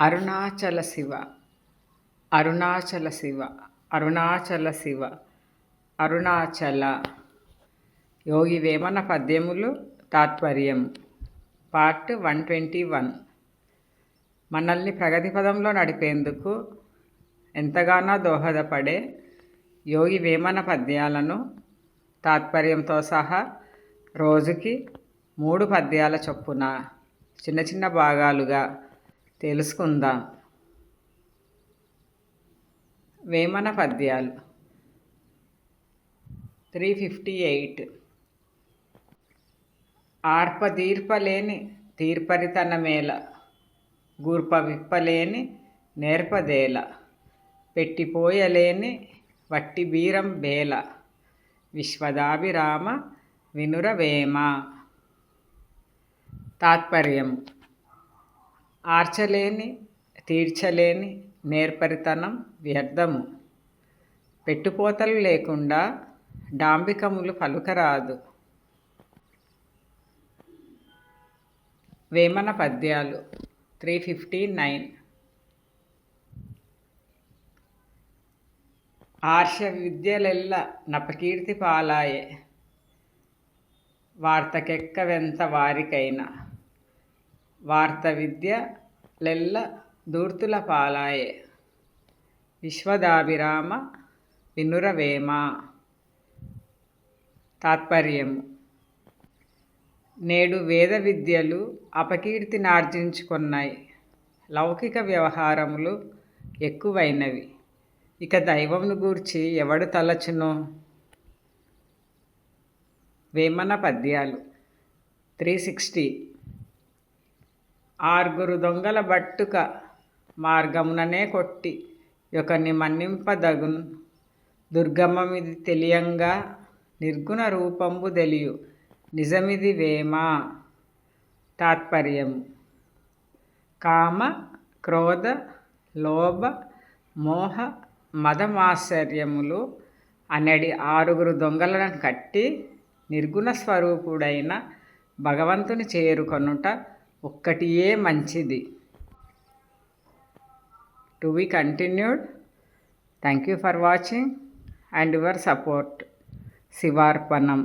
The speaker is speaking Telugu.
అరుణాచల శివ అరుణాచల శివ అరుణాచల శివ అరుణాచల. యోగి వేమన పద్యములు తాత్పర్యం. Part one twenty one. మనల్ని ప్రగతి పదంలో నడిపేందుకు ఎంతగానో దోహదపడే యోగి వేమన పద్యాలను తాత్పర్యంతో సహా రోజుకి మూడు పద్యాల చొప్పున చిన్న చిన్న భాగాలుగా తెలుసుకుందాం. వేమన పద్యాలు. Three fifty eight. ఆర్పదీర్పలేని తీర్పరితనమేల. గూర్ప విప్పలేని నేర్పదేల. పెట్టిపోయలేని వట్టి బీరం బేల. విశ్వదాభిరామ వినురవేమ. తాత్పర్యం ఆర్చలేని తీర్చలేని నేర్పరితనం వ్యర్థము. పెట్టుపోతలు లేకుండా డాంబికములు పలుకరాదు. వేమన పద్యాలు త్రీ ఫిఫ్టీ నైన్. ఆర్ష విద్యలెల్ల నపకీర్తి పాలాయే. వార్తకెక్కవెంత వారికైనా. వార్త విద్యలెల్ల దూర్తుల పాలాయే విశ్వదాభిరామ వినురవేమ. తాత్పర్యము. నేడు వేద విద్యలు అపకీర్తినార్జించుకున్నాయి. లౌకిక వ్యవహారములు ఎక్కువైనవి. ఇక దైవమును గూర్చి ఎవడు తలచును? వేమన పద్యాలు. త్రీ సిక్స్టీ ఆరుగురు దొంగల బట్టుక మార్గముననే కొట్టి ఒకని మన్నింపదగున్. దుర్గమమిది తెలియంగా నిర్గుణ రూపంబు తెలియు. నిజమిది వేమ? తాత్పర్యం కామ క్రోధ లోభ మోహ మదమాశ్చర్యములు అనడి ఆరుగురు దొంగలను కట్టి నిర్గుణ స్వరూపుడైన భగవంతుని చేరుకొనుట ఒక్కటియే మంచిది. To be continued thank you for watching and your support శివార్పణం